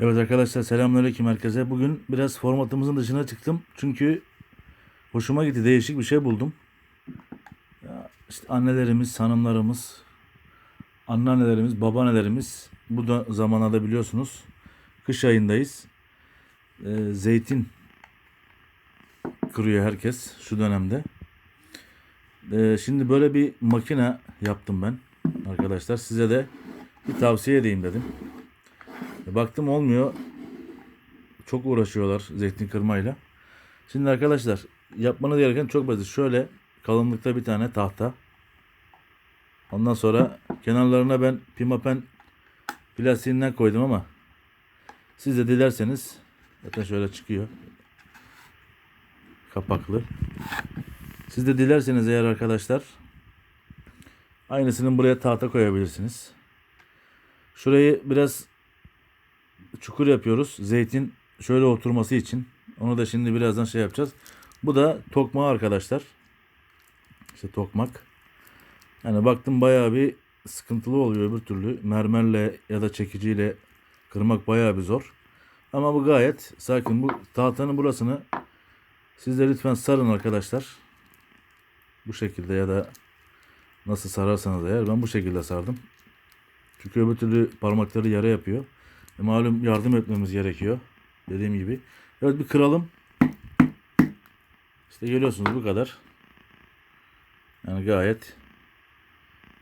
Evet arkadaşlar selamünaleyküm herkese. Bugün biraz formatımızın dışına çıktım. Çünkü hoşuma gitti. Değişik bir şey buldum. Ya işte annelerimiz, hanımlarımız, anneannelerimiz, babaannelerimiz bu da zamanlarda biliyorsunuz kış ayındayız. Ee, zeytin kırıyor herkes şu dönemde. Ee, şimdi böyle bir makine yaptım ben arkadaşlar. Size de bir tavsiye edeyim dedim. E, Baktım olmuyor. Çok uğraşıyorlar zeytin kırmayla. Şimdi arkadaşlar yapmanız gereken çok basit. Şöyle kalınlıkta bir tane tahta. Ondan sonra kenarlarına ben pimapen plastiğinden koydum ama siz de dilerseniz zaten şöyle çıkıyor. Kapaklı. Siz de dilerseniz eğer arkadaşlar aynısının buraya tahta koyabilirsiniz. Şurayı biraz çukur yapıyoruz. Zeytin şöyle oturması için. Onu da şimdi birazdan şey yapacağız. Bu da tokmağı arkadaşlar. İşte tokmak. Yani baktım bayağı bir sıkıntılı oluyor öbür türlü. Mermerle ya da çekiciyle kırmak bayağı bir zor. Ama bu gayet sakin. Bu tahtanın burasını siz de lütfen sarın arkadaşlar. Bu şekilde ya da nasıl sararsanız eğer ben bu şekilde sardım. Çünkü öbür türlü parmakları yara yapıyor. E, malum yardım etmemiz gerekiyor. Dediğim gibi. Evet bir kıralım. İşte görüyorsunuz bu kadar. Yani gayet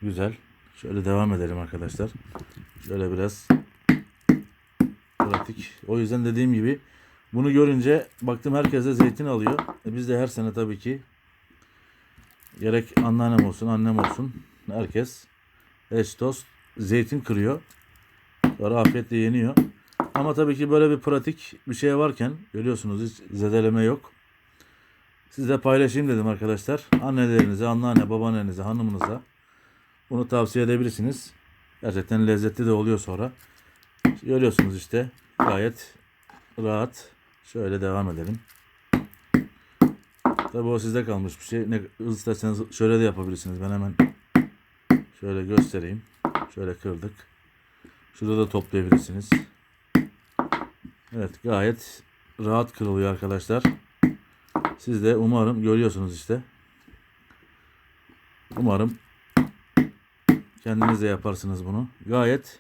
güzel. Şöyle devam edelim arkadaşlar. Şöyle biraz pratik. O yüzden dediğim gibi bunu görünce baktım herkes de zeytin alıyor. E biz de her sene tabii ki gerek anneannem olsun annem olsun herkes eş dost zeytin kırıyor. Sonra afiyetle yeniyor. Ama tabii ki böyle bir pratik bir şey varken görüyorsunuz hiç zedeleme yok. Sizle paylaşayım dedim arkadaşlar. Annelerinize, anneanne, babaannenize, hanımınıza bunu tavsiye edebilirsiniz. Gerçekten lezzetli de oluyor sonra. Görüyorsunuz işte gayet rahat. Şöyle devam edelim. Tabii o sizde kalmış bir şey. Ne isterseniz şöyle de yapabilirsiniz. Ben hemen şöyle göstereyim. Şöyle kırdık. Şurada da toplayabilirsiniz. Evet gayet rahat kırılıyor arkadaşlar. Siz de umarım görüyorsunuz işte. Umarım kendiniz de yaparsınız bunu. Gayet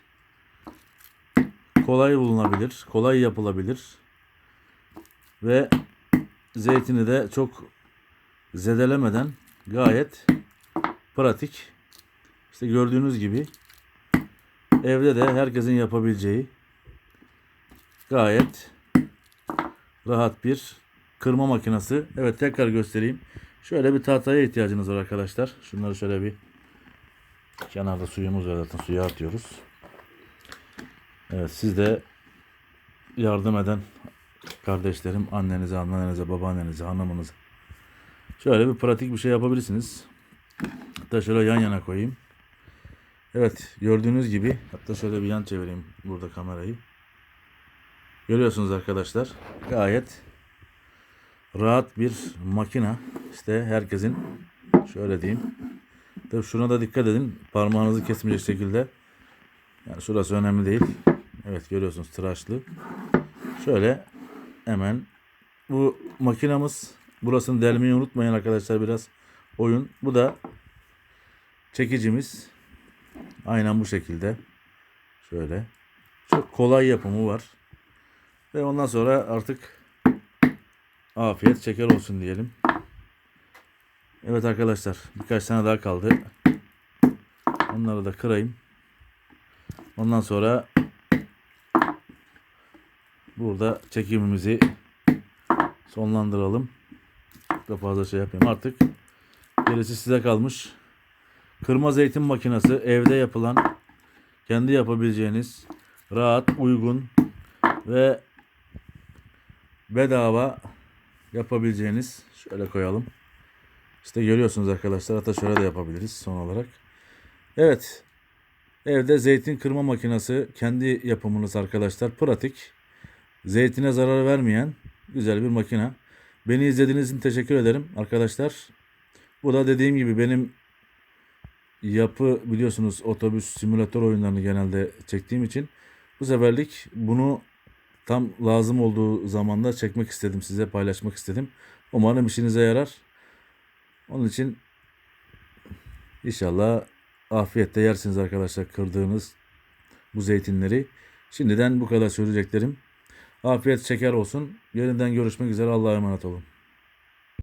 kolay bulunabilir, kolay yapılabilir. Ve zeytini de çok zedelemeden gayet pratik. İşte gördüğünüz gibi evde de herkesin yapabileceği gayet rahat bir kırma makinesi. Evet tekrar göstereyim. Şöyle bir tahtaya ihtiyacınız var arkadaşlar. Şunları şöyle bir kenarda suyumuz var zaten suya atıyoruz. Evet siz de yardım eden kardeşlerim annenize, annenize, babaannenize, hanımınıza şöyle bir pratik bir şey yapabilirsiniz. Hatta şöyle yan yana koyayım. Evet gördüğünüz gibi hatta şöyle bir yan çevireyim burada kamerayı. Görüyorsunuz arkadaşlar gayet rahat bir makina. İşte herkesin şöyle diyeyim. Tabii şuna da dikkat edin. Parmağınızı kesmeyecek şekilde. Yani şurası önemli değil. Evet görüyorsunuz tıraşlı. Şöyle hemen bu makinamız burasını delmeyi unutmayın arkadaşlar biraz oyun. Bu da çekicimiz. Aynen bu şekilde. Şöyle. Çok kolay yapımı var. Ve ondan sonra artık afiyet şeker olsun diyelim. Evet arkadaşlar birkaç tane daha kaldı. Onları da kırayım. Ondan sonra burada çekimimizi sonlandıralım. Çok da fazla şey yapayım artık. Gerisi size kalmış. Kırma zeytin makinesi evde yapılan kendi yapabileceğiniz rahat, uygun ve bedava yapabileceğiniz şöyle koyalım. İşte görüyorsunuz arkadaşlar. Hatta şöyle de yapabiliriz son olarak. Evet. Evde zeytin kırma makinesi kendi yapımınız arkadaşlar. Pratik. Zeytine zarar vermeyen güzel bir makine. Beni izlediğiniz için teşekkür ederim arkadaşlar. Bu da dediğim gibi benim yapı biliyorsunuz otobüs simülatör oyunlarını genelde çektiğim için bu seferlik bunu tam lazım olduğu zamanda çekmek istedim size paylaşmak istedim. Umarım işinize yarar. Onun için inşallah afiyetle yersiniz arkadaşlar kırdığınız bu zeytinleri. Şimdiden bu kadar söyleyeceklerim. Afiyet şeker olsun. Yeniden görüşmek üzere. Allah'a emanet olun.